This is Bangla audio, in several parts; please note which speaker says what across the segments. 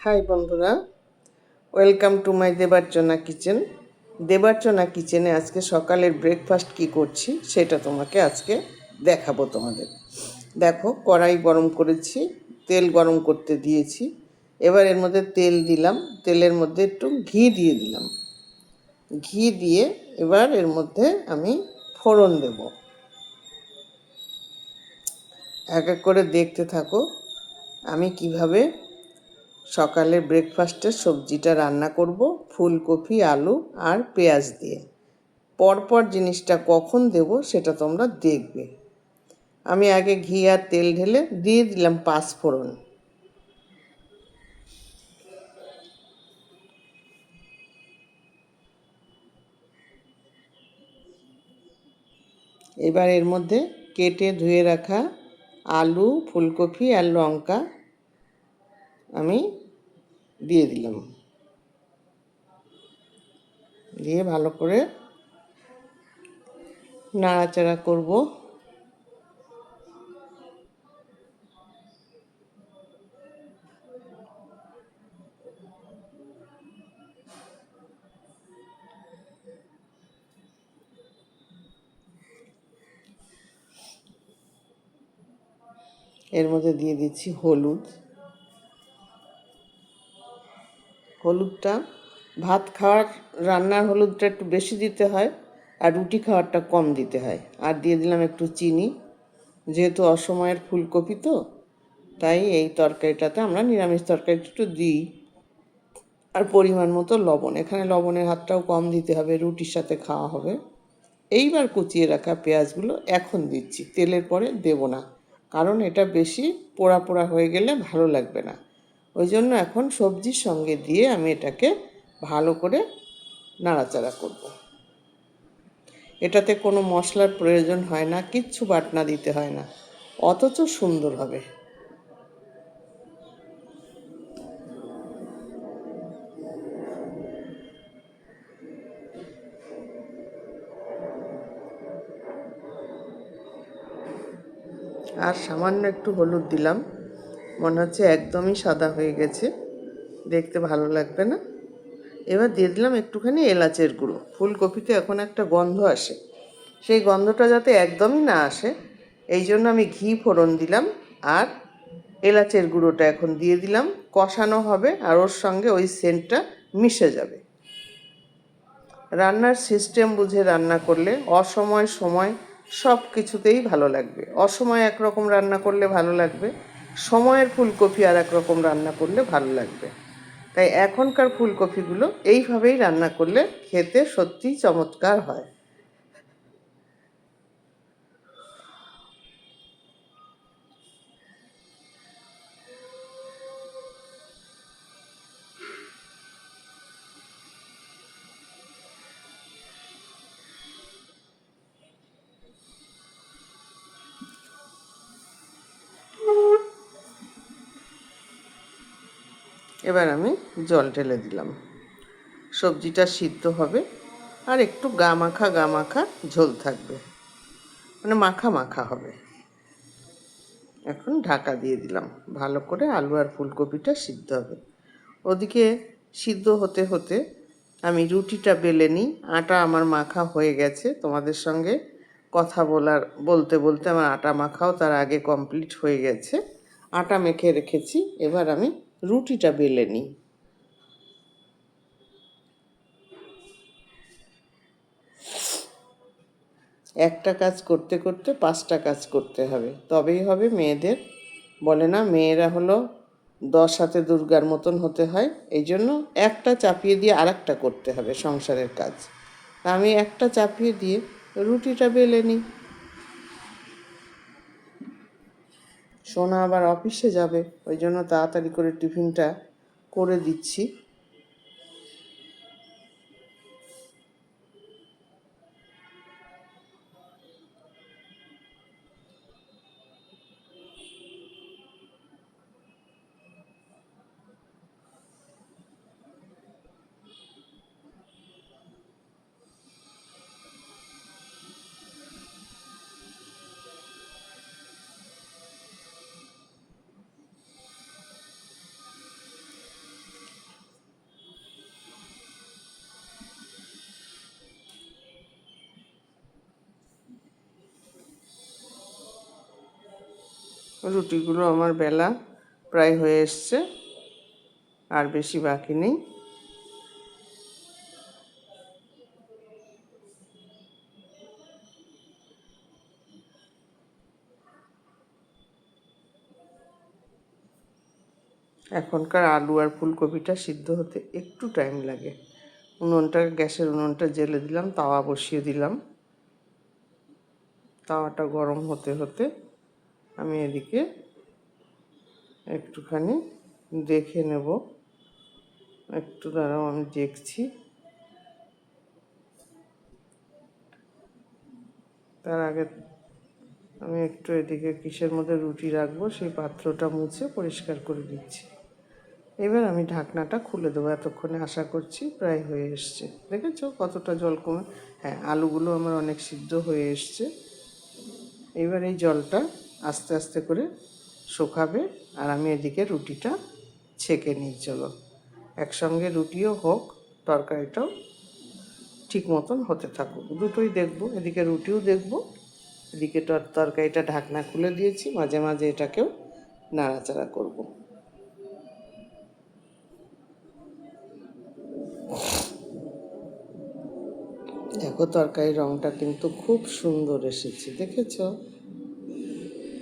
Speaker 1: হাই বন্ধুরা, welcome to my Debarchana kitchen. Debarchana কিচেনে আজকে সকালের ব্রেকফাস্ট কি করছি সেটা তোমাকে আজকে দেখাবো তোমাদের। দেখো, কড়াই গরম করেছি, তেল গরম করতে দিয়েছি। এবার এর মধ্যে তেল দিলাম, তেলের মধ্যে একটু ঘি দিয়ে দিলাম। ঘি দিয়ে এবার এর মধ্যে আমি ফোড়ন দেব। এক এক করে দেখতে থাকো, আমি কীভাবে সকালে ব্রেকফাস্টের সবজিটা রান্না করব, ফুলকপি, আলু আর পেঁয়াজ দিয়ে। পরপর জিনিসটা কখন দেব সেটা তোমরা দেখবে। আমি আগে ঘি আর তেল ঢেলে দিয়ে দিলাম পাঁচ ফোড়ন। এবার এর মধ্যে কেটে ধুয়ে রাখা আলু, ফুলকপি আর লঙ্কা আমি দিয়ে দিলাম। দিয়ে ভালো করে নাড়াচাড়া করব। এর মধ্যে দিয়ে দিচ্ছি হলুদ। হলুদটা। ভাত খাওয়ার রান্নার হলুদটা একটু বেশি দিতে হয় আর রুটি খাওয়ারটা কম দিতে হয়। আর দিয়ে দিলাম একটু চিনি। যেহেতু অসময়ের ফুলকপি তো, তাই এই তরকারিটাতে আমরা নিরামিষ তরকারিটা একটু দিই। আর পরিমাণ মতো লবণ। এখানে লবণের হাতটাও কম দিতে হবে, রুটির সাথে খাওয়া হবে। এইবার কুচিয়ে রাখা পেঁয়াজগুলো এখন দিচ্ছি। তেলের পরে দেব না। কারণ এটা বেশি পোড়া পোড়া হয়ে গেলে ভালো লাগবে না। ওই জন্য এখন সবজির সঙ্গে দিয়ে আমি এটাকে ভালো করে নাড়াচাড়া করব। এটাতে কোনো মশলার প্রয়োজন হয় না, কিচ্ছু বাটনা দিতে হয় না, অথচ সুন্দর হবে আর সামান্য একটু হলুদ দিলাম মনে হচ্ছে একদমই সাদা হয়ে গেছে। দেখতে ভালো লাগবে না। এবার দিয়ে দিলাম একটুখানি এলাচের গুঁড়ো। ফুলকপিতে এখন একটা গন্ধ আসে। সেই গন্ধটা যাতে একদমই না আসে, এই জন্য আমি ঘি ফোড়ন দিলাম আর এলাচের গুঁড়োটা এখন দিয়ে দিলাম। কষানো হবে আর ওর সঙ্গে ওই সেন্টটা মিশে যাবে। রান্নার সিস্টেম বুঝে রান্না করলে অসময় সময় সব কিছুতেই ভালো লাগবে। অসময় একরকম রান্না করলে ভালো লাগবে। সময়ের ফুলকপি আর একরকম রান্না করলে ভালো লাগবে। তাই এখনকার ফুলকপিগুলো এইভাবেই রান্না করলে খেতে সত্যিই চমৎকার হয়। এবার আমি জল ঢেলে দিলাম। সবজিটা সিদ্ধ হবে আর একটু গা মাখা গা মাখা ঝোল থাকবে। মানে মাখা মাখা হবে। এখন ঢাকা দিয়ে দিলাম। ভালো করে আলু আর ফুলকপিটা সিদ্ধ হবে। ওদিকে সিদ্ধ হতে হতে আমি রুটিটা বেলে নিই। আটা আমার মাখা হয়ে গেছে। তোমাদের সঙ্গে কথা বলার, বলতে বলতে আমার আটা মাখাও তার আগে কমপ্লিট হয়ে গেছে। আটা মেখে রেখেছি। এবার আমি রুটিটা বেলে নিই। একটা কাজ করতে করতে পাঁচটা কাজ করতে হবে। তবেই হবে মেয়েদের। বলে না, মেয়েরা হলো দশ হাতে দুর্গার মতন হতে হয়। এই জন্য একটা চাপিয়ে দিয়ে আরেকটা করতে হবে সংসারের কাজ। আমি একটা চাপিয়ে দিয়ে রুটিটা বেলে নিই। সোনা আবার অফিসে যাবে ওই জন্য তাড়াতাড়ি করে টিফিনটা করে দিচ্ছি। রুটিগুলো আমার বেলা প্রায় হয়ে এসছে, আর বেশি বাকি নেই। এখনকার আলু আর ফুলকপিটা সিদ্ধ হতে একটু টাইম লাগে। উনুনটা, গ্যাসের উনুনটা জেলে দিলাম, তাওয়া বসিয়ে দিলাম। তাওয়াটা গরম হতে হতে আমি এদিকে একটুখানি দেখে নেব। একটু দাঁড়াও, আমি দেখছি। তার আগে আমি একটু এদিকে কিসের মধ্যে রুটি রাখব, সেই পাত্রটা মুছে পরিষ্কার করে দিচ্ছি। এবার আমি ঢাকনাটা খুলে দেবো এতক্ষণে, আশা করছি প্রায় হয়ে এসছে। দেখেছ কতটা জল কমে? হ্যাঁ আলুগুলো আমার অনেক সিদ্ধ হয়ে এসছে। এবার এই জলটা আস্তে আস্তে করে শুকাবে আর আমি এদিকে রুটিটা ছেঁকে নিই, চলো। একসঙ্গে রুটিও হোক, তরকারিটাও ঠিক মতন হতে থাকুক। দুটোই দেখব, এদিকে রুটিও দেখব, এদিকে তরকারিটা ঢাকনা খুলে দিয়েছি, মাঝে মাঝে এটাকেও নাড়াচাড়া করব। দেখো তরকারির রঙটা কিন্তু খুব সুন্দর এসেছে, দেখেছ?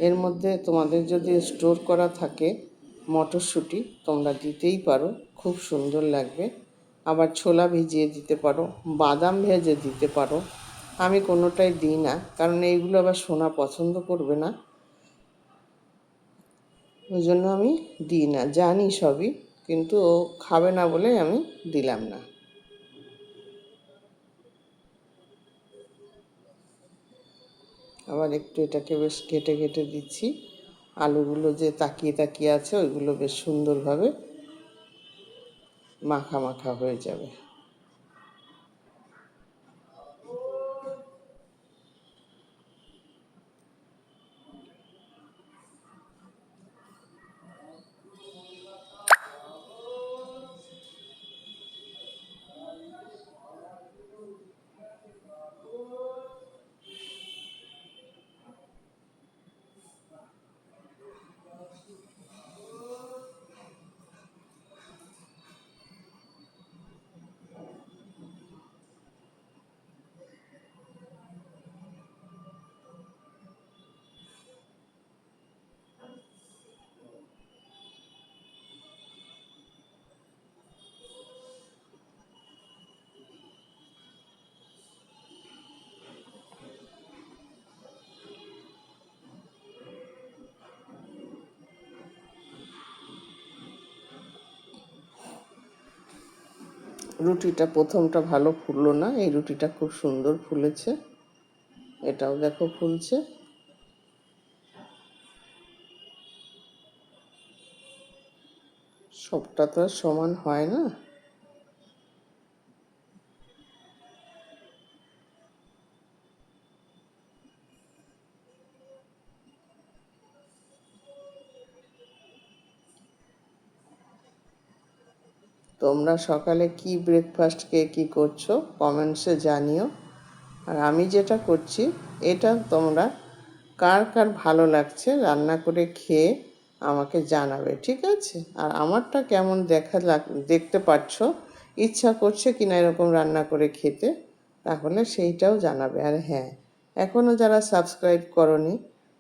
Speaker 1: এর মধ্যে তোমাদের যদি স্টোর করা থাকে মটরশুঁটি, তোমরা দিতেই পারো, খুব সুন্দর লাগবে। আবার ছোলা ভিজিয়ে দিতে পারো, বাদাম ভেজে দিতে পারো। আমি কোনোটাই দিই না, কারণ এইগুলো আবার সোনা পছন্দ করবে না। ওই জন্য আমি দিই না, জানি সবই, কিন্তু ও খাবে না বলে আমি দিলাম না। আবার একটু এটাকে বেশ কেটে কেটে দিচ্ছি। আলুগুলো যে তাকিয়ে তাকিয়ে আছে, ওইগুলো বেশ সুন্দরভাবে মাখা মাখা হয়ে যাবে। রুটিটা প্রথমটা ভালো ফুললো না, এই রুটিটা খুব সুন্দর ফুলেছে। এটাও দেখো ফুলছে। সবটা তো আর সমান হয় না। তোমরা সকালে কি ব্রেকফাস্ট কে কী করছ? কমেন্টসে জানিও। আর আমি যেটা করছি, এটা তোমরা কার কার ভালো লাগছে রান্না করে খেয়ে আমাকে জানাবে, ঠিক আছে? আর আমারটা কেমন দেখা লাগ, দেখতে পাচ্ছ ইচ্ছা করছে কিনা এরকম রান্না করে খেতে, তাহলে সেইটাও জানাবে। আর হ্যাঁ এখনও যারা সাবস্ক্রাইব করনি,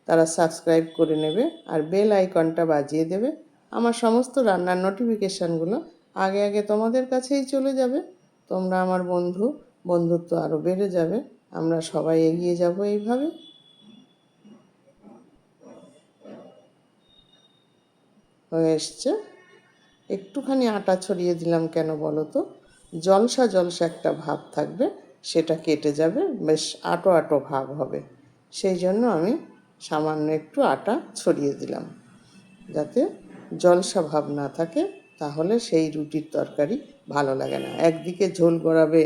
Speaker 1: তারা সাবস্ক্রাইব করে নেবে, আর বেল আইকনটা বাজিয়ে দেবে। আমার সমস্ত রান্নার নোটিফিকেশানগুলো আগে আগে তোমাদের কাছেই চলে যাবে। তোমরা আমার বন্ধু, বন্ধুত্ব আরও বেড়ে যাবে। আমরা সবাই এগিয়ে যাব এইভাবে। হয়ে এসছে। একটুখানি আটা ছড়িয়ে দিলাম কেন বলো তো? জলসা জলসা একটা ভাব থাকবে, সেটা কেটে যাবে, বেশ আটো আটো ভাব হবে। সেই জন্য আমি সামান্য একটু আটা ছড়িয়ে দিলাম। যাতে জলসা ভাব না থাকে। তাহলে সেই রুটির তরকারি ভালো লাগে না। একদিকে ঝোল গড়াবে,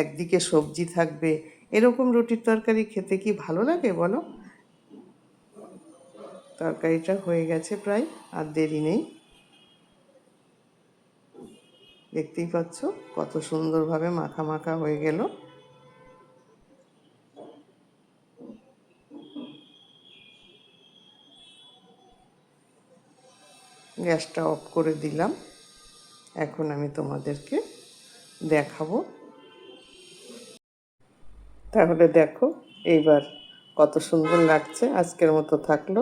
Speaker 1: একদিকে সবজি থাকবে। এরকম রুটির তরকারি খেতে কি ভালো লাগে বলো? তরকারিটা হয়ে গেছে প্রায়, আর দেরি নেই। দেখতেই পাচ্ছ কত সুন্দরভাবে মাখা মাখা হয়ে গেল। গ্যাসটা অফ করে দিলাম। এখন আমি তোমাদেরকে দেখাবো। তাহলে দেখো এইবার কত সুন্দর লাগছে আজকের মতো থাকল।